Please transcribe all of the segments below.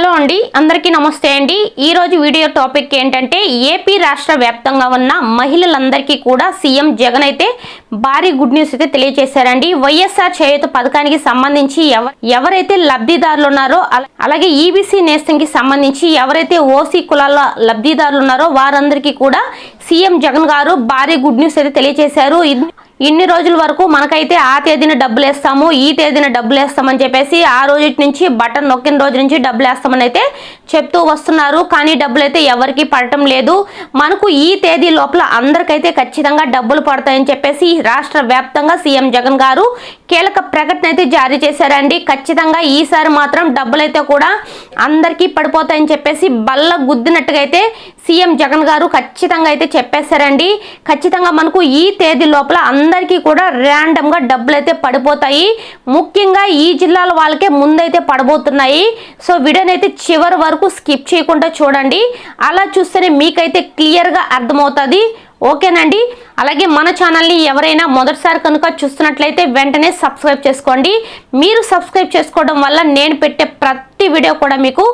Hello అండి అందరికీ నమస్తే అండి. ఈ రోజు వీడియో టాపిక్ ఏంటంటే ఏపీ రాష్ట్ర వ్యాప్తంగా ఉన్న మహిళలందరికీ కూడా సీఎం జగన్ అయితే భారీ గుడ్ న్యూస్ అయితే తెలియజేశారండి. వైఎస్ఆర్ చేయుత పథకానికి సంబంధించి ఎవరైతే లబ్ధిదారులు ఉన్నారో అలాగే ఈబీసీ నేస్తంకి సంబంధించి ఎవరైతే ఓసీ కులాల లబ్ధిదారులు ఉన్నారో వారందరికీ కూడా సీఎం జగన్ గారు భారీ గుడ్ న్యూస్ అయితే తెలియజేశారు. ఇన్ని రోజుల వరకు మనకైతే ఆ తేదీన డబ్బులు వేస్తాము ఈ తేదీన డబ్బులు వేస్తామని చెప్పేసి ఆ రోజు నుంచి బటన్ నొక్కిన రోజు నుంచి డబ్బులు వేస్తామని అయితే చెప్తూ వస్తున్నారు కానీ డబ్బులు అయితే ఎవరికి పడటం లేదు. మనకు ఈ తేదీ లోపల అందరికైతే ఖచ్చితంగా డబ్బులు పడతాయని చెప్పేసి రాష్ట్ర వ్యాప్తంగా సీఎం జగన్ గారు కీలక ప్రకటన అయితే జారీ చేశారండి. ఖచ్చితంగా ఈసారి మాత్రం డబ్బులు అయితే కూడా అందరికీ పడిపోతాయని చెప్పేసి బల్ల గుద్దినట్టుగా అయితే సీఎం జగన్ గారు ఖచ్చితంగా అయితే చెప్పేశారండి. ఖచ్చితంగా మనకు ఈ తేదీ లోపల అందరికీ కూడా ర్యాండమ్గా డబ్బులు అయితే పడిపోతాయి. ముఖ్యంగా ఈ జిల్లాల వాళ్ళకే ముందైతే పడబోతున్నాయి. సో వీడియోనైతే చివరి వరకు స్కిప్ చేయకుండా చూడండి. అలా చూస్తేనే మీకైతే క్లియర్గా అర్థమవుతుంది. ఓకేనండి? అలాగే మన ఛానల్ని ఎవరైనా మొదటిసారి కనుక చూస్తున్నట్లయితే వెంటనే సబ్స్క్రైబ్ చేసుకోండి. మీరు సబ్స్క్రైబ్ చేసుకోవడం వల్ల నేను పెట్టే ప్రతి వీడియో కూడా మీకు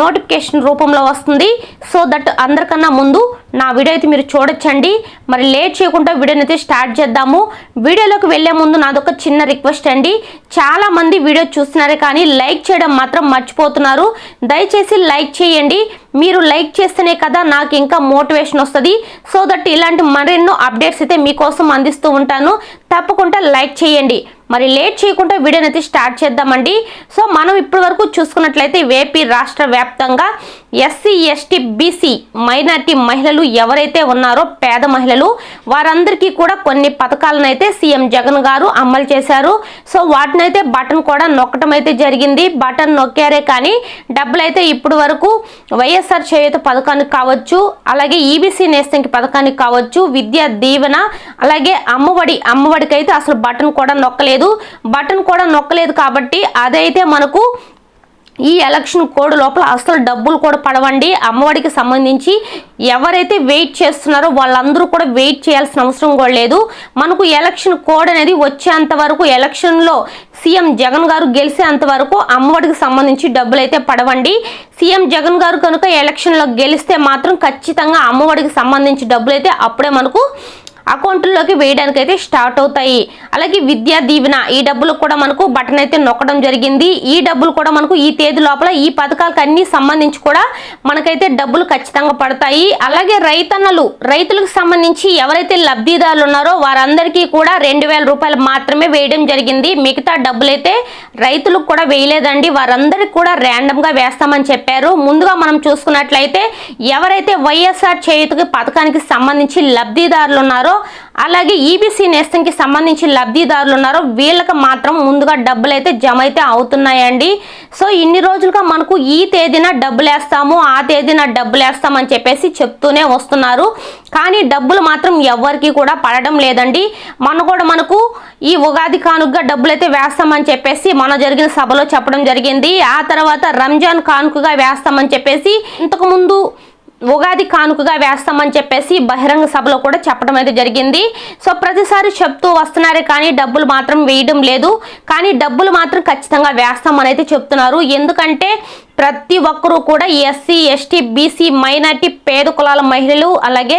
నోటిఫికేషన్ రూపంలో వస్తుంది. సో దట్ అందరికన్నా ముందు నా వీడియో అయితే మీరు చూడొచ్చండి. మరి లేట్ చేయకుండా వీడియోని అయితే స్టార్ట్ చేద్దాము. వీడియోలోకి వెళ్ళే ముందు నాదొక చిన్న రిక్వెస్ట్ అండి. చాలా మంది వీడియో చూస్తున్నారు కానీ లైక్ చేయడం మాత్రం మర్చిపోతున్నారు. దయచేసి లైక్ చేయండి. మీరు లైక్ చేస్తేనే కదా నాకు ఇంకా మోటివేషన్ వస్తుంది. సో దట్ ఇలాంటి మరెన్నో అప్డేట్స్ అయితే మీకోసం అందిస్తూ ఉంటాను. తప్పకుండా లైక్ చేయండి. మరి లేట్ చేయకుండా వీడియోని అయితే స్టార్ట్ చేద్దామండి. సో మనం ఇప్పటి వరకు చూసుకున్నట్లయితే ఏపీ రాష్ట్ర వ్యాప్తంగా ఎస్సీ ఎస్టీ బీసీ మైనార్టీ మహిళలు ఎవరైతే ఉన్నారో పేద మహిళలు వారందరికీ కూడా కొన్ని పథకాలను అయితే సీఎం జగన్ గారు అమలు చేశారు. సో వాటినైతే బటన్ కూడా నొక్కటం అయితే జరిగింది. బటన్ నొక్కారే కానీ డబ్బులు అయితే ఇప్పుడు వరకు వైఎస్ఆర్ చేయుత పథకానికి కావచ్చు అలాగే ఈబీసీ నేస్తంకి పథకానికి కావచ్చు విద్యా దీవెన అలాగే అమ్మఒడి అమ్మఒడికి అయితే అసలు బటన్ కూడా నొక్కలేదు. బటన్ కూడా నొక్కలేదు కాబట్టి అదైతే మనకు ఈ ఎలక్షన్ కోడ్ లోపల అసలు డబ్బులు కూడా పడవండి. అమ్మఒడికి సంబంధించి ఎవరైతే వెయిట్ చేస్తున్నారో వాళ్ళందరూ కూడా వెయిట్ చేయాల్సిన అవసరం కూడా లేదు. మనకు ఎలక్షన్ కోడ్ అనేది వచ్చేంత వరకు ఎలక్షన్లో సీఎం జగన్ గారు గెలిచేంత వరకు అమ్మఒడికి సంబంధించి డబ్బులు అయితే పడవండి. సీఎం జగన్ గారు కనుక ఎలక్షన్లో గెలిస్తే మాత్రం ఖచ్చితంగా అమ్మఒడికి సంబంధించి డబ్బులు అయితే అప్పుడే మనకు అకౌంట్లోకి వేయడానికి అయితే స్టార్ట్ అవుతాయి. అలాగే విద్యా దీవెన ఈ డబ్బులు కూడా మనకు బటన్ అయితే నొక్కడం జరిగింది. ఈ డబ్బులు కూడా మనకు ఈ తేదీ లోపల ఈ పథకాలకు అన్ని సంబంధించి కూడా మనకైతే డబ్బులు ఖచ్చితంగా పడతాయి. అలాగే రైతన్నలు రైతులకు సంబంధించి ఎవరైతే లబ్ధిదారులు ఉన్నారో వారందరికీ కూడా రెండు వేల రూపాయలు మాత్రమే వేయడం జరిగింది. మిగతా డబ్బులైతే రైతులకు కూడా వేయలేదండి. వారందరికి కూడా ర్యాండమ్గా వేస్తామని చెప్పారు. ముందుగా మనం చూసుకున్నట్లయితే ఎవరైతే వైఎస్ఆర్ చేయుతకి పథకానికి సంబంధించి లబ్ధిదారులు ఉన్నారో అలాగే ఈబీసీ నేస్తంకి సంబంధించి లబ్ధిదారులు ఉన్నారో వీళ్ళకి మాత్రం ముందుగా డబ్బులు అయితే జమ అయితే అవుతున్నాయండి. సో ఇన్ని రోజులుగా మనకు ఈ తేదీన డబ్బులు వేస్తాము ఆ తేదీన డబ్బులు వేస్తామని చెప్పేసి చెప్తూనే వస్తున్నారు. కానీ డబ్బులు మాత్రం ఎవరికి కూడా పడడం లేదండి. మన కూడా మనకు ఈ ఉగాది కానుకగా డబ్బులు అయితే వేస్తామని చెప్పేసి మన జరిగిన సభలో చెప్పడం జరిగింది. ఆ తర్వాత రంజాన్ కానుకగా వేస్తామని చెప్పేసి ఇంతకుముందు ఉగాది కానుకగా వేస్తామని చెప్పేసి బహిరంగ సభలో కూడా చెప్పడం అయితే జరిగింది. సో ప్రతిసారి చెప్తూ వస్తున్నారే కానీ డబ్బులు మాత్రం వేయడం లేదు. కానీ డబ్బులు మాత్రం ఖచ్చితంగా వేస్తామని అయితే చెప్తున్నారు. ఎందుకంటే ప్రతి ఒక్కరూ కూడా ఎస్సీ ఎస్టీ బీసీ మైనార్టీ పేద కులాల మహిళలు అలాగే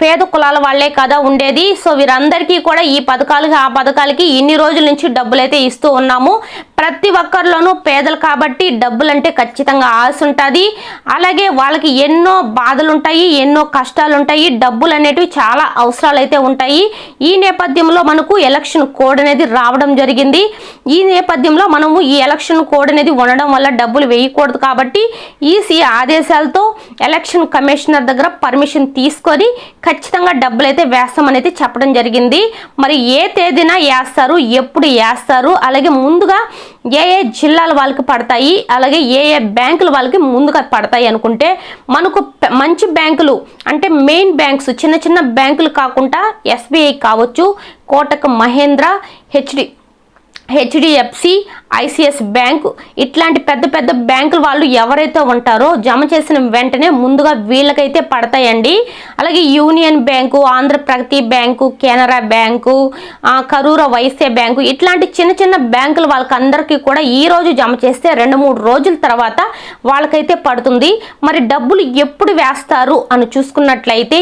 పేద కులాల వాళ్ళే కదా ఉండేది. సో వీరందరికీ కూడా ఈ పథకాలకి ఆ పథకాలకి ఇన్ని రోజుల నుంచి డబ్బులు అయితే ఇస్తూ ఉన్నాము. ప్రతి ఒక్కరిలోనూ పేదలు కాబట్టి డబ్బులంటే ఖచ్చితంగా ఆశ ఉంటుంది. అలాగే వాళ్ళకి ఎన్నో బాధలు ఉంటాయి ఎన్నో కష్టాలు ఉంటాయి డబ్బులు అనేటివి చాలా అవసరాలు అయితే ఉంటాయి. ఈ నేపథ్యంలో మనకు ఎలక్షన్ కోడ్ అనేది రావడం జరిగింది. ఈ నేపథ్యంలో మనము ఈ ఎలక్షన్ కోడ్ అనేది ఉండడం వల్ల డబ్బులు వేయకూడదు కాబట్టి ఈసీ ఆదేశాలతో ఎలక్షన్ కమిషనర్ దగ్గర పర్మిషన్ తీసుకొని ఖచ్చితంగా డబ్బులు అయితే వేస్తామని అయితే చెప్పడం జరిగింది. మరి ఏ తేదీన వేస్తారు ఎప్పుడు వేస్తారు అలాగే ముందుగా ఏ ఏ జిల్లాల వాళ్ళకి పడతాయి అలాగే ఏ ఏ బ్యాంకులు వాళ్ళకి ముందుగా పడతాయి అనుకుంటే మనకు మంచి బ్యాంకులు అంటే మెయిన్ బ్యాంక్స్ చిన్న చిన్న బ్యాంకులు కాకుండా ఎస్బీఐ కావచ్చు Kotak Mahindra HD HDFC ICICI bank. ఇట్లాంటి పెద్ద పెద్ద బ్యాంకులు వాళ్ళు ఎవరైతే ఉంటారో జమ చేసిన వెంటనే ముందుగా వీళ్ళకైతే పడతాయండి. అలాగే union bank Andhra Pragathi bank Canara bank Karur Vysya bank ఇట్లాంటి చిన్న చిన్న బ్యాంకులు వాళ్ళకి అందరికీ కూడా ఈ రోజు జమ చేస్తే రెండు మూడు రోజుల తర్వాత వాళ్ళకైతే పడుతుంది. మరి డబ్బులు ఎప్పుడు వేస్తారు అని చూసుకున్నట్లయితే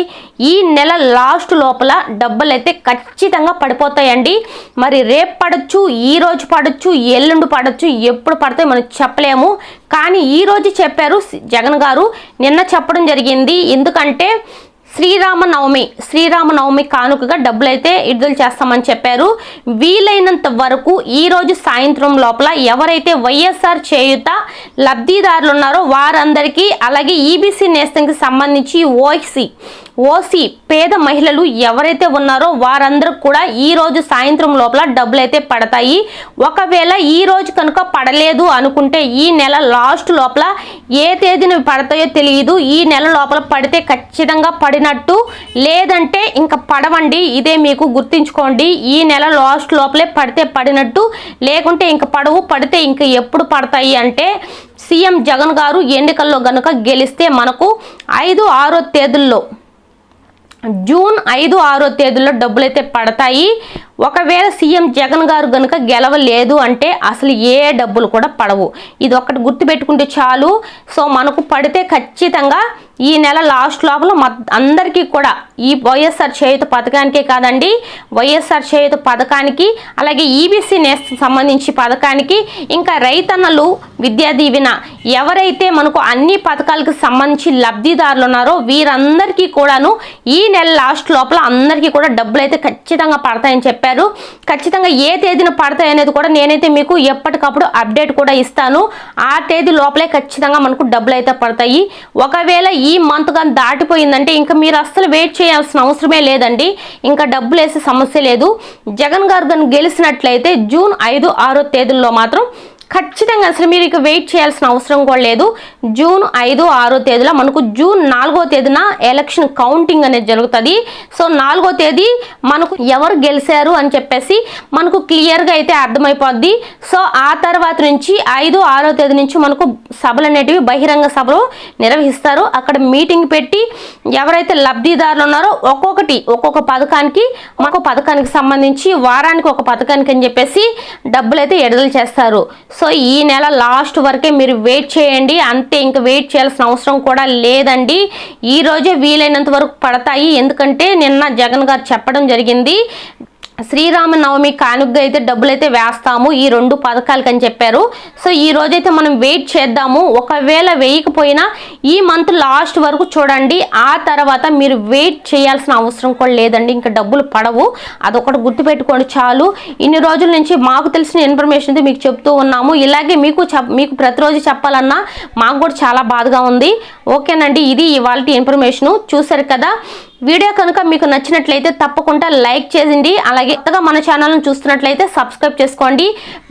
ఈ నెల లాస్ట్ లోపల డబ్బులు అయితే ఖచ్చితంగా పడిపోతాయండి. మరి రేపు పడచ్చు ఈ రోజు పడచ్చు ఎల్లుండి పడచ్చు ఎప్పుడు పడతాయి మనం చెప్పలేము. కానీ ఈ రోజు చెప్పారు జగన్ గారు. నిన్న చెప్పడం జరిగింది. ఎందుకంటే శ్రీరామ నవమి శ్రీరామ నవమి కానుకగా డబ్బులు అయితే విడుదల చేస్తామని చెప్పారు. వీలైనంత వరకు ఈ రోజు సాయంత్రం లోపల ఎవరైతే వైఎస్ఆర్ చేయుత లబ్ధిదారులు ఉన్నారో వారందరికీ అలాగే ఈబీసీ నేస్తంకి సంబంధించి ఓసీ ఓసీ పేద మహిళలు ఎవరైతే ఉన్నారో వారందరూ కూడా ఈ రోజు సాయంత్రం లోపల డబ్బులు అయితే పడతాయి. ఒకవేళ ఈ రోజు కనుక పడలేదు అనుకుంటే ఈ నెల లాస్ట్ లోపల ఏ తేదీన పడతాయో తెలియదు. ఈ నెల లోపల పడితే ఖచ్చితంగా పడిన అన్నట్టు లేదంటే ఇంకా పడవండి. ఇదే మీకు గుర్తుంచుకోండి. ఈ నెల లాస్ట్ లోపలే పడితే పడినట్టు లేకుంటే ఇంకా పడవు పడితే ఇంకా ఎప్పుడు పడతాయి అంటే సీఎం జగన్ గారు ఎన్నికల్లో గనుక గెలిస్తే మనకు ఐదు ఆరో తేదీల్లో జూన్ ఐదు ఆరో తేదీల్లో డబ్బులైతే పడతాయి. ఒకవేళ సీఎం జగన్ గారు కనుక గెలవలేదు అంటే అసలు ఏ డబ్బులు కూడా పడవు. ఇది ఒకటి గుర్తుపెట్టుకుంటే చాలు. సో మనకు పడితే ఖచ్చితంగా ఈ నెల లాస్ట్ లోపల అందరికీ కూడా ఈ వైఎస్ఆర్ చేయుత పథకానికే కాదండి వైఎస్ఆర్ చేయుత పథకానికి అలాగే ఈబీసీ నేస్త సంబంధించి పథకానికి ఇంకా రైతన్నలు విద్యా దీవెన ఎవరైతే మనకు అన్ని పథకాలకు సంబంధించి లబ్ధిదారులు ఉన్నారో వీరందరికీ కూడాను ఈ నెల లాస్ట్ లోపల అందరికీ కూడా డబ్బులు అయితే ఖచ్చితంగా పడతాయని చెప్పారు. ఖచ్చితంగా ఏ తేదీన పడతాయి అనేది కూడా నేనైతే మీకు ఎప్పటికప్పుడు అప్డేట్ కూడా ఇస్తాను. ఆ తేదీ లోపలే ఖచ్చితంగా మనకు డబ్బులు అయితే పడతాయి. ఒకవేళ ఈ మంత్ కానీ దాటిపోయిందంటే ఇంకా మీరు అస్సలు వెయిట్ చేయాల్సిన అవసరమే లేదండి. ఇంకా డబ్బులు వేసే సమస్య లేదు. జగన్ గారు కానీ గెలిచినట్లయితే జూన్ ఐదు ఆరో తేదీల్లో మాత్రం ఖచ్చితంగా అసలు మీరు ఇక వెయిట్ చేయాల్సిన అవసరం కూడా లేదు. జూన్ ఐదు ఆరో తేదీలో మనకు జూన్ నాలుగో తేదీన ఎలక్షన్ కౌంటింగ్ అనేది జరుగుతుంది. సో నాలుగో తేదీ మనకు ఎవరు గెలిచారు అని చెప్పేసి మనకు క్లియర్గా అయితే అర్థమైపోద్ది. సో ఆ తర్వాత నుంచి ఐదు ఆరో తేదీ నుంచి మనకు సభలు అనేటివి బహిరంగ సభలు నిర్వహిస్తారు. అక్కడ మీటింగ్ పెట్టి ఎవరైతే లబ్ధిదారులు ఉన్నారో ఒక్కొక్కటి ఒక్కొక్క పథకానికి ఒక్కొక్క పథకానికి సంబంధించి వారానికి ఒక పథకానికి అని చెప్పేసి డబ్బులు అయితే విడుదల చేస్తారు. సో ఈ నెల లాస్ట్ వరకే మీరు వెయిట్ చేయండి. అంతే ఇంకా వెయిట్ చేయాల్సిన అవసరం కూడా లేదండి. ఈ రోజే వీలైనంత వరకు పడతాయి. ఎందుకంటే నిన్న జగన్ గారు చెప్పడం జరిగింది. శ్రీరామ నవమి అయితే డబ్బులు అయితే వేస్తాము. ఈ రెండు పథకాలకి అని చెప్పారు. సో ఈ రోజైతే మనం వెయిట్ చేద్దాము. ఒకవేళ వేయకపోయినా ఈ మంత్ లాస్ట్ వరకు చూడండి. ఆ తర్వాత మీరు వెయిట్ చేయాల్సిన అవసరం కూడా లేదండి. ఇంకా డబ్బులు పడవు. అదొకటి గుర్తుపెట్టుకోండి చాలు. ఇన్ని రోజుల నుంచి మాకు తెలిసిన ఇన్ఫర్మేషన్ అయితే మీకు చెప్తూ ఉన్నాము. ఇలాగే మీకు మీకు ప్రతిరోజు చెప్పాలన్నా మాకు కూడా చాలా బాధగా ఉంది. ఓకేనండి. ఇది ఇవాళ ఇన్ఫర్మేషను. చూసారు కదా. వీడియో కనుక మీకు నచ్చినట్లయితే తప్పకుండా లైక్ చేయండి అలాగే కొత్తగా మన ఛానల్ను చూస్తున్నట్లయితే సబ్స్క్రైబ్ చేసుకోండి.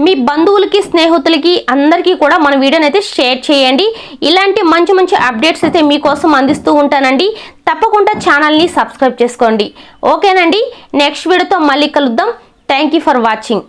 మీ బంధువులకి స్నేహితులకి అందరికీ కూడా మన వీడియోని అయితే షేర్ చేయండి. ఇలాంటి మంచి మంచి అప్డేట్స్ అయితే మీకోసం అందిస్తూ ఉంటానండి. తప్పకుండా ఛానల్ని సబ్స్క్రైబ్ చేసుకోండి. ఓకేనండి. నెక్స్ట్ వీడియోతో మళ్ళీ కలుద్దాం. Thank you for watching